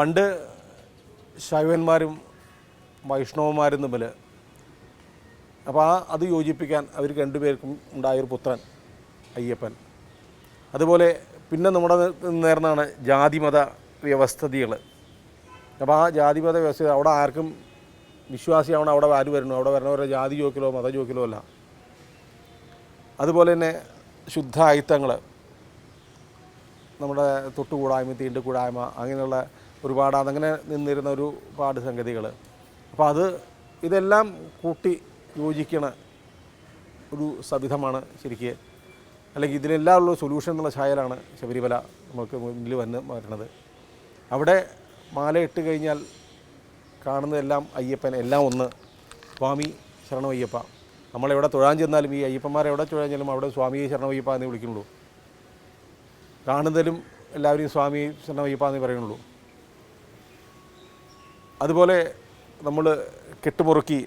പണ്ട് ശൈവന്മാരും വൈഷ്ണവന്മാരും തമ്മിൽ അപ്പോൾ ആ അത് യോജിപ്പിക്കാൻ അവർ രണ്ടുപേർക്കും ഉണ്ടായൊരു പുത്രൻ അയ്യപ്പൻ. അതുപോലെ പിന്നെ നമ്മുടെ നേർന്നാണ് ജാതിമത വ്യവസ്ഥിതികൾ. അപ്പോൾ ആ ജാതിമത വ്യവസ്ഥ അവിടെ ആർക്കും വിശ്വാസിയാവണം അവിടെ ആര് വരുന്നു അവിടെ വരണവരെ ജാതി ചോക്കിലോ മത ചോക്കിലോ അല്ല. അതുപോലെ തന്നെ ശുദ്ധ അയിത്തങ്ങൾ നമ്മുടെ തൊട്ടുകൂടായ്മ തീണ്ടുകൂടായ്മ അങ്ങനെയുള്ള ഒരുപാട് അതങ്ങനെ നിന്നിരുന്ന ഒരു പാട് സംഗതികൾ. അപ്പോൾ അത് ഇതെല്ലാം കൂട്ടി യോജിക്കണ ഒരു സവിധമാണ് ശരിക്ക്. അല്ലെങ്കിൽ ഇതിലെല്ലാം ഉള്ള സൊല്യൂഷൻ എന്നുള്ള ഛായലാണ് ശബരിമല നമുക്ക് മുന്നിൽ വന്ന് വരുന്നത് അവിടെ മാല ഇട്ട് കഴിഞ്ഞാൽ കാണുന്നതെല്ലാം അയ്യപ്പൻ എല്ലാം ഒന്ന്. സ്വാമി ശരണം അയ്യപ്പ നമ്മളെവിടെ തൊഴാൻ ചെന്നാലും ഈ അയ്യപ്പന്മാരെ എവിടെ തൊഴാൻ ചെന്നാലും അവിടെ സ്വാമി ശരണമയ്യപ്പ എന്ന് വിളിക്കുന്നുള്ളൂ. കാണുന്നതിലും എല്ലാവരെയും സ്വാമി ശരണം അയ്യപ്പ എന്ന് പറയുന്നുള്ളൂ. അതുപോലെ നമ്മൾ കെട്ടുമുറുക്കി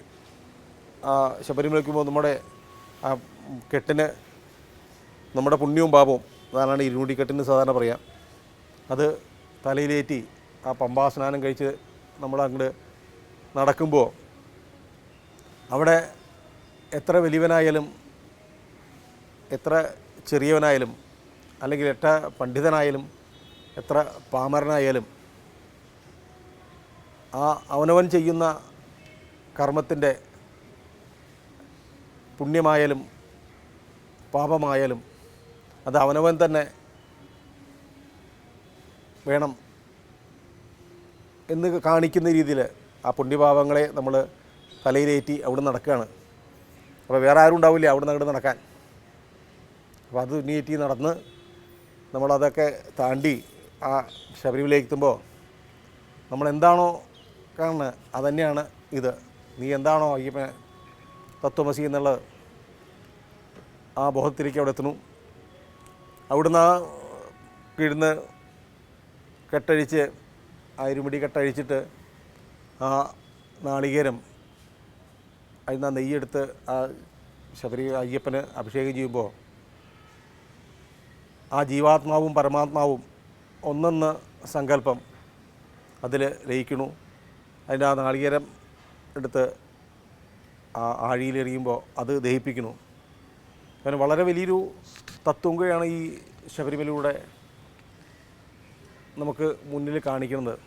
ആ ശബരിമലയ്ക്ക് പോകുമ്പോൾ നമ്മുടെ ആ കെട്ടിന് നമ്മുടെ പുണ്യവും പാപവും അതാണ് ഇരുമുടിക്കെട്ടിന് സാധാരണ പറയാം. അത് തലയിലേറ്റി ആ പമ്പാ സ്നാനം കഴിച്ച് നമ്മൾ അങ്ങോട്ട് നടക്കുമ്പോൾ അവിടെ എത്ര വലിയവനായാലും എത്ര ചെറിയവനായാലും അല്ലെങ്കിൽ എത്ര പണ്ഡിതനായാലും എത്ര പാമരനായാലും ആ അവനവൻ ചെയ്യുന്ന കർമ്മത്തിന്റെ പുണ്യമായാലും പാപമായാലും അത് അവനവൻ തന്നെ വേണം എന്ന് കാണിക്കുന്ന രീതിയിൽ ആ പുണ്യപാപങ്ങളെ നമ്മൾ തലയിലേറ്റി അവിടെ നടക്കുകയാണ്. അപ്പോൾ വേറെ ആരും ഉണ്ടാവില്ല അവിടെ നിന്ന് അങ്ങോട്ട് നടക്കാൻ. അപ്പോൾ അത് നീറ്റി നടന്ന് നമ്മളതൊക്കെ താണ്ടി ആ ശബരിമലയിലേക്ക് എത്തുമ്പോൾ തന്നെയാണ് അതുതന്നെയാണ് ഇത്. നീ എന്താണോ അയ്യപ്പ തത്വമസി എന്നുള്ള ആ ബോധത്തിലേക്ക് അവിടെ എത്തുന്നു. അവിടുന്ന് ആ കിഴുന്ന് കെട്ടഴിച്ച് ആ ഇരുമുടി കെട്ടഴിച്ചിട്ട് ആ നാളികേരം അതിൽ നിന്ന് നെയ്യെടുത്ത് ആ ശബരി അയ്യപ്പന് അഭിഷേകം ചെയ്യുമ്പോൾ ആ ജീവാത്മാവും പരമാത്മാവും ഒന്നെന്ന സങ്കല്പം അതിൽ ലയിക്കണു അതിന്റെ ആ നാളികേരം എടുത്ത് ആ ആഴിയിലെറിയുമ്പോൾ അത് ദഹിപ്പിക്കുന്നു. അങ്ങനെ വളരെ വലിയൊരു തത്വങ്കയാണ് ഈ ശബരിമലയുടെ നമുക്ക് മുന്നിൽ കാണിക്കുന്നത്.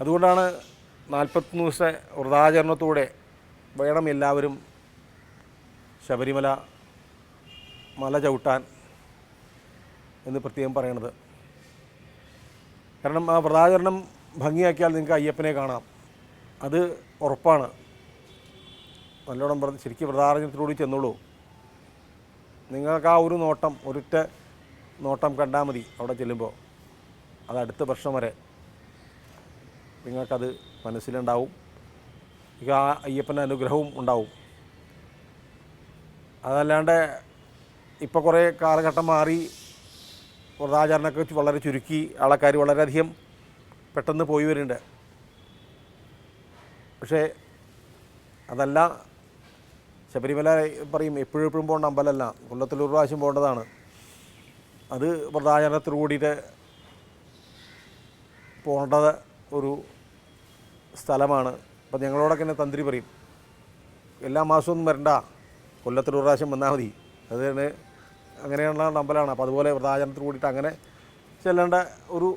അതുകൊണ്ടാണ് നാൽപ്പത്തൊന്ന് ദിവസത്തെ വ്രതാചരണത്തോടെ വേണം എല്ലാവരും ശബരിമല മല ചവിട്ടാൻ എന്ന് പ്രത്യേകം പറയണത്. കാരണം ആ വ്രതാചരണം ഭംഗിയാക്കിയാൽ നിങ്ങൾക്ക് അയ്യപ്പനെ കാണാം. അത് ഉറപ്പാണ്. നല്ലോണം പറഞ്ഞ് ശരിക്കും വ്രതാചരണത്തിലൂടെ ചെന്നോളൂ. നിങ്ങൾക്ക് ആ ഒരു നോട്ടം ഒരൊറ്റ നോട്ടം കണ്ടാൽ മതി അവിടെ ചെല്ലുമ്പോൾ. അത് അടുത്ത വർഷം വരെ. നിങ്ങൾക്കത് മനസ്സിലുണ്ടാവും. നിങ്ങൾക്ക് ആ അയ്യപ്പന്റെ അനുഗ്രഹവും ഉണ്ടാവും. അതല്ലാണ്ട് ഇപ്പോൾ കുറേ കാലഘട്ടം മാറി വ്രതാചരണമൊക്കെ വളരെ ചുരുക്കി ആൾക്കാർ വളരെയധികം പെട്ടെന്ന് പോയി വരുന്നുണ്ട് പക്ഷേ അതല്ല ശബരിമല പറയും എപ്പോഴും പോകേണ്ട അമ്പലമല്ല കൊല്ലത്തിൽ ഒരു പ്രാവശ്യം പോകേണ്ടതാണ്. അത് വ്രതാചരണത്തിൽ കൂടിയിട്ട് പോകേണ്ടത് ഒരു സ്ഥലമാണ്. അപ്പം ഞങ്ങളോടൊക്കെ തന്നെ തന്ത്രി പറയും എല്ലാ മാസവും ഒന്നും വരണ്ട കൊല്ലത്തിൽ ഒരു പ്രാവശ്യം വന്നാൽ മതി. അത് തന്നെ അങ്ങനെയുള്ള അമ്പലമാണ്. അപ്പോൾ അതുപോലെ വ്രതാചരണത്തിൽ കൂടിയിട്ട് അങ്ങനെ ചെല്ലേണ്ട ഒരു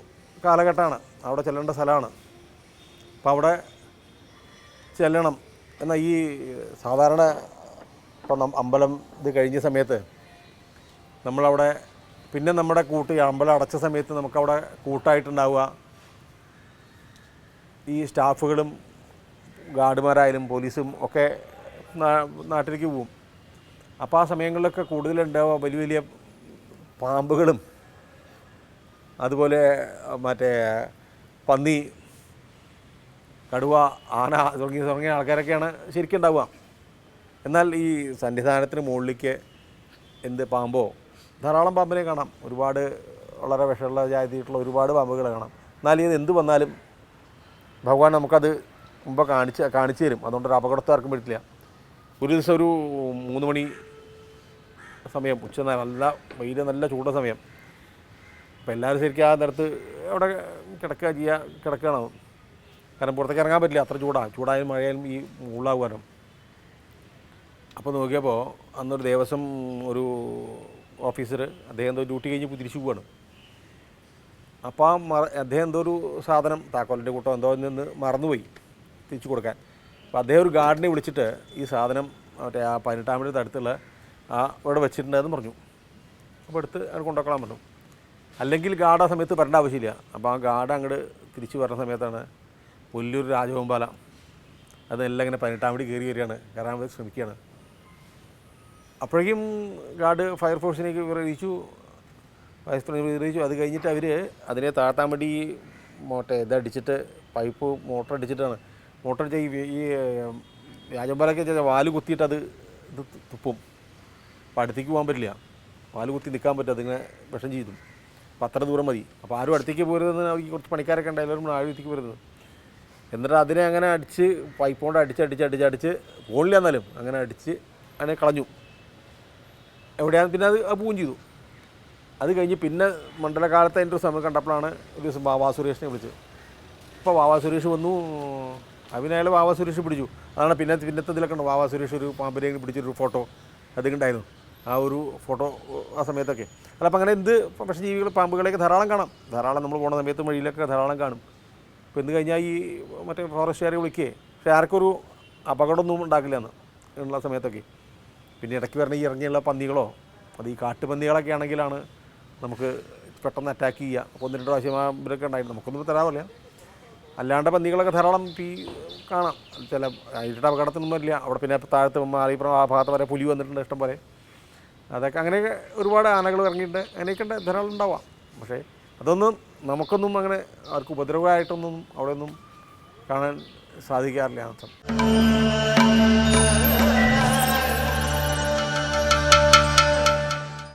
കാലഘട്ടമാണ്. അവിടെ ചെല്ലേണ്ട സ്ഥലമാണ്. അപ്പോൾ അവിടെ ചെല്ലണം എന്നാൽ ഈ സാധാരണ ഇപ്പം അമ്പലം ഇത് കഴിഞ്ഞ സമയത്ത് നമ്മളവിടെ പിന്നെ നമ്മുടെ കൂട്ട് അമ്പലം അടച്ച സമയത്ത് നമുക്കവിടെ കൂട്ടായിട്ടുണ്ടാവുക. ഈ സ്റ്റാഫുകളും ഗാർഡുമാരായാലും പോലീസും ഒക്കെ നാട്ടിലേക്ക് പോവും. അപ്പോൾ ആ സമയങ്ങളിലൊക്കെ കൂടുതലുണ്ടാവുക വലിയ വലിയ പാമ്പുകളും അതുപോലെ മറ്റേ പന്നി കടുവ ആന തുടങ്ങിയ തുടങ്ങിയ ആൾക്കാരൊക്കെയാണ് ശരിക്കും ഉണ്ടാവുക. എന്നാൽ ഈ സന്നിധാനത്തിന് മുകളിലേക്ക് എന്ത് പാമ്പോ ധാരാളം പാമ്പിനെ കാണാം. ഒരുപാട് വളരെ വിഷമുള്ള ജാതിയിട്ടുള്ള ഒരുപാട് പാമ്പുകൾ കാണാം. എന്നാൽ ഇത് എന്ത് വന്നാലും ഭഗവാൻ നമുക്കത് മുമ്പ് കാണിച്ച് കാണിച്ചു തരും. അതുകൊണ്ട് ഒരു അപകടത്തെ ആർക്കും പറ്റില്ല ഒരു ദിവസം ഒരു മൂന്ന് മണി സമയം ഉച്ച നല്ല വെയിൽ നല്ല ചൂടുള്ള സമയം. അപ്പോൾ എല്ലാവരും ശരിക്കും ആ നേരത്ത് അവിടെ കിടക്കുക ചെയ്യുക കിടക്കുകയാണ്. കാരണം പുറത്തേക്ക് ഇറങ്ങാൻ പറ്റില്ല അത്ര ചൂടാണ് ചൂടായാലും മഴയായാലും ഈ മുള്ളാകുവാനും അപ്പോൾ നോക്കിയപ്പോൾ അന്നൊരു ദേവസ്വം ഒരു ഓഫീസർ അദ്ദേഹം എന്തോ ഡ്യൂട്ടി കഴിഞ്ഞ് തിരിച്ചു പോവാണ്. അപ്പോൾ ആ മറ അദ്ദേഹം എന്തോ ഒരു സാധനം താക്കോലിന്റെ കൂട്ടം എന്തോ നിന്ന് മറന്നുപോയി തിരിച്ചു കൊടുക്കാൻ. അപ്പോൾ അദ്ദേഹം ഒരു ഗാർഡിനെ വിളിച്ചിട്ട് ഈ സാധനം മറ്റേ ആ പതിനെട്ടാം മണിയുടെ അടുത്തുള്ള ആ ഇവിടെ വെച്ചിട്ടുണ്ടെന്ന് പറഞ്ഞു. അപ്പോൾ എടുത്ത് അവർ കൊണ്ടുപോക്കളാൻ പറഞ്ഞു. അല്ലെങ്കിൽ ഗാർഡ് ആ സമയത്ത് വരേണ്ട ആവശ്യമില്ല. അപ്പോൾ ആ ഗാർഡ് അങ്ങോട്ട് തിരിച്ചു വരുന്ന സമയത്താണ് പുല്ലൂർ രാജഗോപാല അതെല്ലാം ഇങ്ങനെ പതിനെട്ടാം മണി കയറി വരികയാണ്. കയറാൻ വേണ്ടി ശ്രമിക്കുകയാണ്. അപ്പോഴേക്കും ഗാർഡ് ഫയർഫോഴ്സിനേക്ക് അറിയിച്ചു. വൈസ് വിറയിച്ചു അത് കഴിഞ്ഞിട്ട് അവർ അതിനെ താഴ്ത്താൻ വേണ്ടി മോട്ടെ ഇതടിച്ചിട്ട് പൈപ്പ് മോട്ടർ അടിച്ചിട്ടാണ്. മോട്ടർ അടിച്ച ഈ ഈ രാജമ്പാലൊക്കെ വാൽ കുത്തിയിട്ട് അത് ഇത് തുപ്പും. അപ്പോൾ അടുത്തേക്ക് പോകാൻ പറ്റില്ല. വാൽ കുത്തി നിൽക്കാൻ പറ്റും അതിങ്ങനെ വിഷം ചെയ്തു. അത്ര ദൂരം മതി. അപ്പോൾ ആരും അടുത്തേക്ക് പോരുതെന്ന് ഈ കുറച്ച് പണിക്കാരൊക്കെ ഉണ്ട് എല്ലാവരും ആരും അടുത്തേക്ക് പോരുന്നത് എന്നിട്ട് അതിനെ അങ്ങനെ അടിച്ച് പൈപ്പ് കൊണ്ട് അടിച്ച് അടിച്ച് അടിച്ച് അടിച്ച് പോണില്ല എന്നാലും അങ്ങനെ അടിച്ച് അതിനെ കളഞ്ഞു. എവിടെയാണ് പിന്നെ അത് പൂവും ചെയ്തു. അത് കഴിഞ്ഞ് പിന്നെ മണ്ഡലകാലത്ത് അതിന്റെ ഒരു സമയം കണ്ടപ്പോഴാണ് ഒരു ദിവസം വാവാ സുരേഷിനെ വിളിച്ചത്. ഇപ്പോൾ വാവാ സുരേഷ് വന്നു. അഭിനയാൽ വാവാ സുരേഷ് പിടിച്ചു. അതാണ് പിന്നെ പിന്നത്തെ ഇതിലൊക്കെ ഉണ്ട്. വാവാ സുരേഷ് ഒരു പാമ്പിനെ പിടിച്ചൊരു ഫോട്ടോ അതൊക്കെ ഉണ്ടായിരുന്നു. ആ ഒരു ഫോട്ടോ ആ സമയത്തൊക്കെ. അല്ല അപ്പം അങ്ങനെ എന്ത് പക്ഷേ ജീവികൾ പാമ്പുകളെയൊക്കെ ധാരാളം കാണാം. ധാരാളം നമ്മൾ പോകുന്ന സമയത്ത് വഴിയിലൊക്കെ ധാരാളം കാണും. അപ്പോൾ എന്ത് കഴിഞ്ഞാൽ ഈ മറ്റേ ഫോറസ്റ്റുകാരെ വിളിക്കുകയെ പക്ഷേ ആർക്കൊരു അപകടമൊന്നും ഉണ്ടാക്കില്ല എന്ന് ഉള്ള സമയത്തൊക്കെ. പിന്നെ ഇടയ്ക്ക് വരുന്ന ഈ ഇറങ്ങിയുള്ള പന്നികളോ അത് ഈ കാട്ടുപന്നികളൊക്കെ ആണെങ്കിലാണ് നമുക്ക് പെട്ടെന്ന് അറ്റാക്ക് ചെയ്യുക അപ്പോൾ ഒന്ന് രണ്ട് പ്രാവശ്യം ആ ഇവരൊക്കെ ഉണ്ടായിരുന്നു. നമുക്കൊന്നും തരാറില്ല. അല്ലാണ്ട് പന്നികളൊക്കെ ധാരാളം ഈ കാണാം. ചില അതിന്റെ അപകടത്തിനൊന്നും ഇല്ല അവിടെ പിന്നെ താഴത്ത് മാറി ആ ഭാഗത്ത് വരെ പുലി വന്നിട്ടുണ്ട് ഇഷ്ടം പോലെ അതൊക്കെ അങ്ങനെയൊക്കെ ഒരുപാട് ആനകൾ ഇറങ്ങിയിട്ടുണ്ട്. അങ്ങനെയൊക്കെ ഉണ്ട്. ധാരാളം ഉണ്ടാവാം. പക്ഷേ അതൊന്നും നമുക്കൊന്നും അങ്ങനെ ആർക്കും ഉപദ്രവമായിട്ടൊന്നും അവിടെയൊന്നും കാണാൻ സാധിക്കാറില്ല. അർത്ഥം